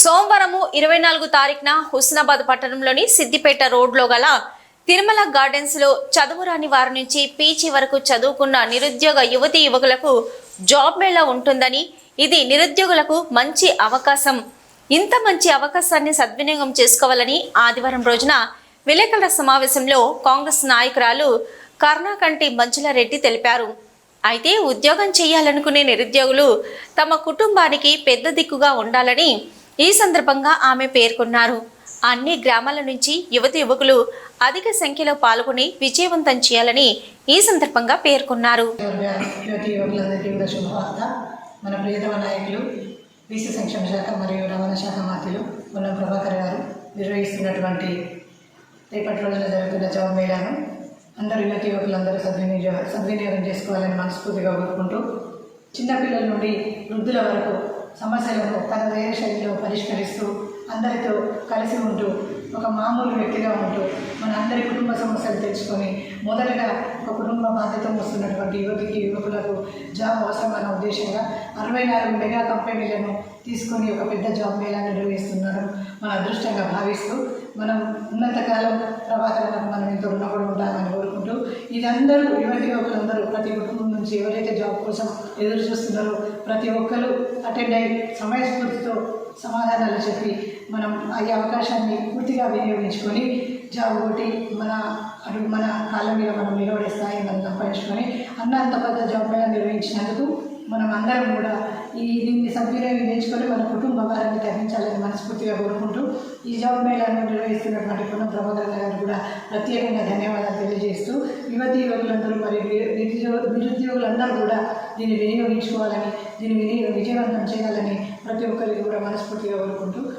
సోమవారము ఇరవై నాలుగు తారీఖున హుస్నాబాద్ పట్టణంలోని సిద్దిపేట రోడ్లో గల తిరుమల గార్డెన్స్లో చదువురాని వారి నుంచి పీజీ వరకు చదువుకున్న నిరుద్యోగ యువతి యువకులకు జాబ్ మేళా ఉంటుందని ఇది నిరుద్యోగులకు మంచి అవకాశం. ఇంత మంచి అవకాశాన్ని సద్వినియోగం చేసుకోవాలని ఆదివారం రోజున విలేకరుల సమావేశంలో కాంగ్రెస్ నాయకురాలు కర్ణాకంటి మంజులారెడ్డి తెలిపారు. అయితే ఉద్యోగం చేయాలనుకునే నిరుద్యోగులు తమ కుటుంబానికి పెద్ద దిక్కుగా ఉండాలని ఈ సందర్భంగా ఆమె పేర్కొన్నారు. అన్ని గ్రామాల నుంచి యువతి యువకులు అధిక సంఖ్యలో పాల్గొని విజయవంతం చేయాలని ఈ సందర్భంగా పేర్కొన్నారు. యువతి కూడా మన ప్రియతమ నాయకులు బీసీ సంక్షేమ శాఖ మరియు రవాణా శాఖ మంత్రులు పొన్నం ప్రభాకర్ గారు నిర్వహిస్తున్నటువంటి రేపటి రోజున జరుగుతున్న జాబ్ అందరు అందరూ యువతి యువకులందరూ సద్వినియోగ సద్వినియోగం చేసుకోవాలని మనస్ఫూర్తిగా కోరుకుంటూ చిన్నపిల్లల నుండి వృద్ధుల వరకు సమస్యలను తన వేరే శైలిలో పరిష్కరిస్తూ అందరితో కలిసి ఉంటూ ఒక మామూలు వ్యక్తిగా ఉంటూ మన అందరి కుటుంబ సమస్యలు తెలుసుకొని మొదటగా ఒక కుటుంబ బాధ్యత వస్తున్నటువంటి యువతికి యువకులకు జాబ్ అవసరం అన్న ఉద్దేశంగా అరవై నాలుగు మెగా కంపెనీలను తీసుకొని ఒక పెద్ద జాబ్ మేళా నిర్వహిస్తూ మన అదృష్టంగా భావిస్తూ మనం ఉన్నతకాలం ప్రభాకరణకు మనం ఎంతో రుణపడి ఉంటామని కోరుకుంటూ ఇదందరూ యువతి యువకులందరూ ప్రతి కుటుంబం నుంచి ఎవరైతే జాబ్ కోసం ఎదురు చూస్తున్నారో ప్రతి ఒక్కరూ అటెండ్ అయ్యి సమయస్ఫూర్తితో సమాధానాలు చెప్పి మనం అయ్యే అవకాశాన్ని పూర్తిగా వినియోగించుకొని జాబ్ ఒకటి మన అడుగు మన కాళ్ళ మీద మనం నిలబడే స్థాయి మనం సంపాదించుకొని అన్న అంత పెద్ద జాబ్ మేళా నిర్వహించినందుకు మనం అందరం కూడా ఈ దీన్ని సద్వినియోగం నేర్చుకొని మన కుటుంబ వారిని తగ్గించాలని మనస్ఫూర్తిగా కోరుకుంటూ ఈ జాబ్ మేళాను నిర్వహిస్తున్నటువంటి పునం ప్రభాకర్ గారు కూడా ప్రత్యేకంగా ధన్యవాదాలు తెలియజేస్తూ యువతి యువకులందరూ మరి నిరుద్యోగ నిరుద్యోగులందరూ కూడా దీన్ని వినియోగించుకోవాలని దీన్ని వినియోగ విజయవంతం చేయాలని ప్రతి ఒక్కరికి కూడా మనస్ఫూర్తిగా కోరుకుంటూ